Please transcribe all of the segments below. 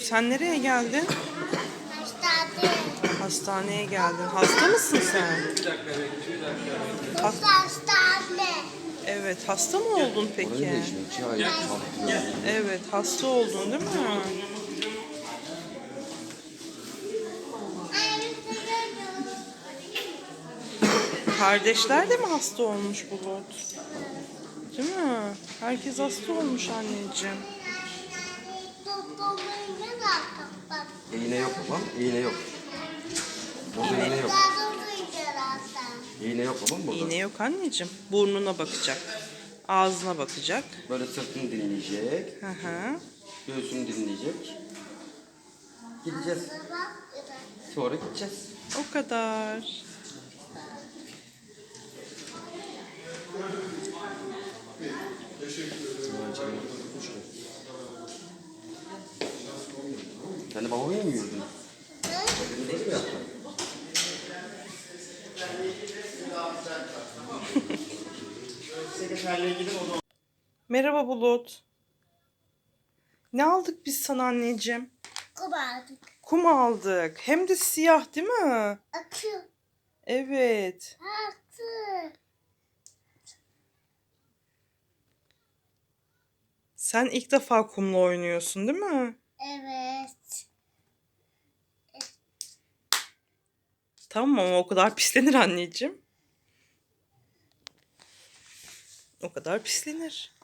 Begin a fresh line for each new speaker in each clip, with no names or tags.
Sen nereye geldin?
Hastane.
Hastaneye geldin. Hasta mısın sen?
Kız hastane.
Evet, hasta mı oldun peki? Evet, hasta oldun değil mi? Kardeşler de mi hasta olmuş Bulut? Değil mi? Herkes hasta olmuş anneciğim.
İğne yok babam, iğne yok. Burada iğne yok. İğne yok babam burada.
İğne yok anneciğim. Burnuna bakacak. Ağzına bakacak.
Böyle sırtını dinleyecek,
Hı hı.
göğsünü dinleyecek. Gideceğiz. Sonra gideceğiz.
O kadar.
De babamı mı yiyordun?
Merhaba Bulut. Ne aldık biz sana anneciğim?
Kubardık.
Kum aldık. Hem de siyah değil mi?
Akıyor.
Evet.
Aktı.
Sen ilk defa kumla oynuyorsun değil mi?
Evet.
Tamam ama o kadar pislenir anneciğim. O kadar pislenir.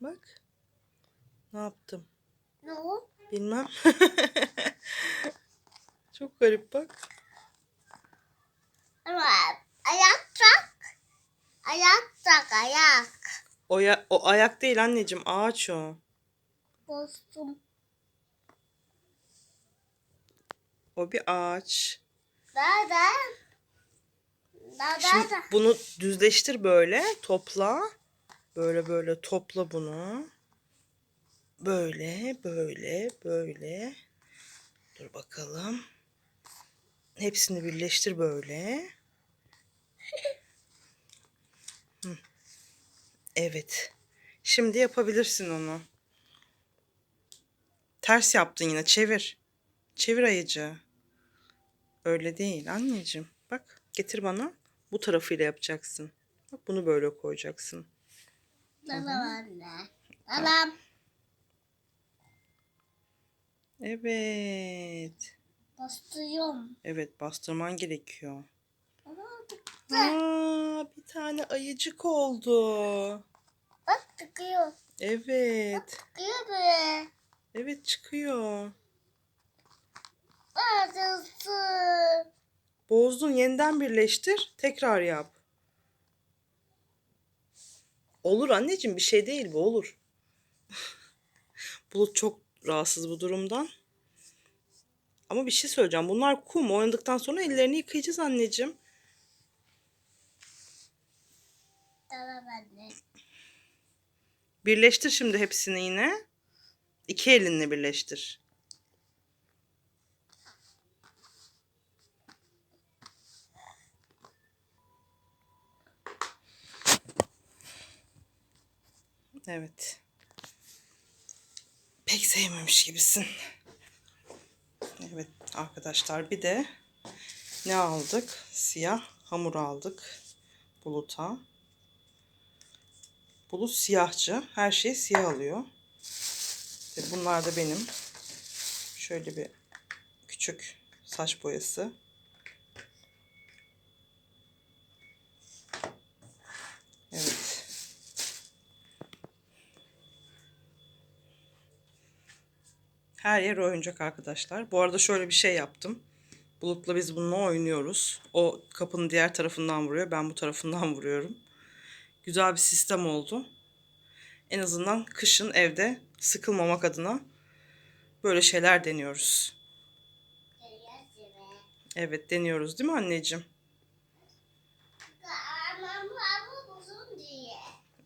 Bak. Ne yaptım?
Ne o?
Bilmem. Çok garip bak.
Ayak tak. Ayak tak ayak.
O, ya- o ayak değil anneciğim ağaç o.
Bostum.
O bir ağaç.
Nerede? Nerede?
Şimdi bunu düzleştir böyle topla. Böyle böyle topla bunu. Böyle böyle böyle. Dur bakalım. Hepsini birleştir böyle. Hı. Evet. Şimdi yapabilirsin onu. Ters yaptın yine. Çevir. Çevir ayıcı. Öyle değil anneciğim. Bak getir bana. Bu tarafıyla yapacaksın. Bak bunu böyle koyacaksın.
Dalam anne. Dalam.
Evet.
Bastırıyorum.
Evet bastırman gerekiyor. Aa, bir tane ayıcık oldu.
bak tıkıyor.
Evet.
Tıkıyor böyle.
Evet çıkıyor.
Ağzısı.
Bozdun yeniden birleştir. Tekrar yap. Olur anneciğim bir şey değil bu olur. Bulut çok rahatsız bu durumdan. Ama bir şey söyleyeceğim. Bunlar kum. Oynadıktan sonra ellerini yıkayacağız anneciğim.
Dalam anne.
Birleştir şimdi hepsini yine. İki elinle birleştir. Evet. Pek sevmemiş gibisin. Evet arkadaşlar bir de ne aldık? Siyah hamur aldık. Buluta. Bulut siyahçı. Her şeyi siyah alıyor. Bunlar da benim. Şöyle bir küçük saç boyası. Evet. Her yer oyuncak arkadaşlar. Bu arada şöyle bir şey yaptım. Bulut'la biz bununla oynuyoruz. O kapının diğer tarafından vuruyor. Ben bu tarafından vuruyorum. Güzel bir sistem oldu. En azından kışın evde sıkılmamak adına böyle şeyler deniyoruz. Evet deniyoruz değil mi anneciğim?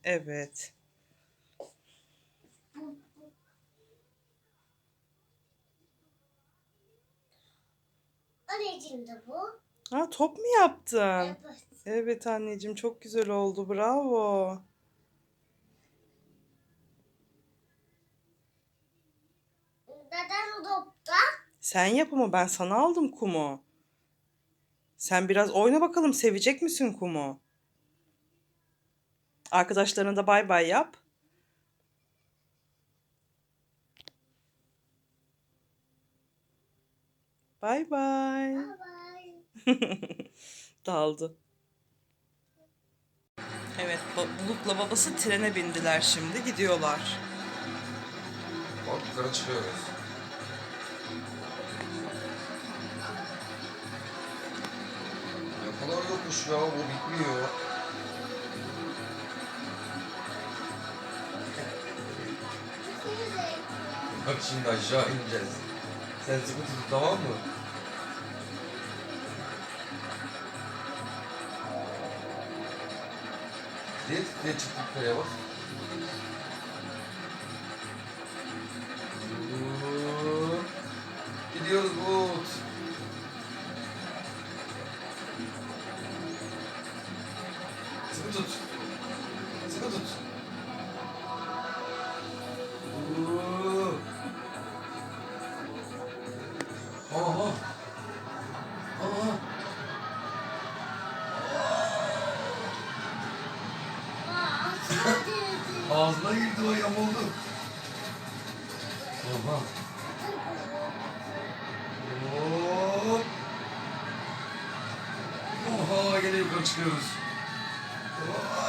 Evet.
Anneciğim de bu.
Ha top mu yaptın?
Evet.
Evet anneciğim çok güzel oldu. Bravo.
Neden topta?
Sen yap ama ben sana aldım kumu. Sen biraz oyna bakalım sevecek misin kumu? Arkadaşlarına da bay bay yap. Bay bay.
Bye.
Daldı. Evet, Bulut'la babası trene bindiler şimdi. Gidiyorlar.
Bak yukarı çıkıyoruz. Ne kadar yokuş ya bu bitmiyor. Bak şimdi aşağı ineceğiz. Sen sıkı tut tamam mı? Diye diye Ağzına girdi o yamuldu. Oha. Hop. Oha gene yukarı çıkıyoruz. Oha.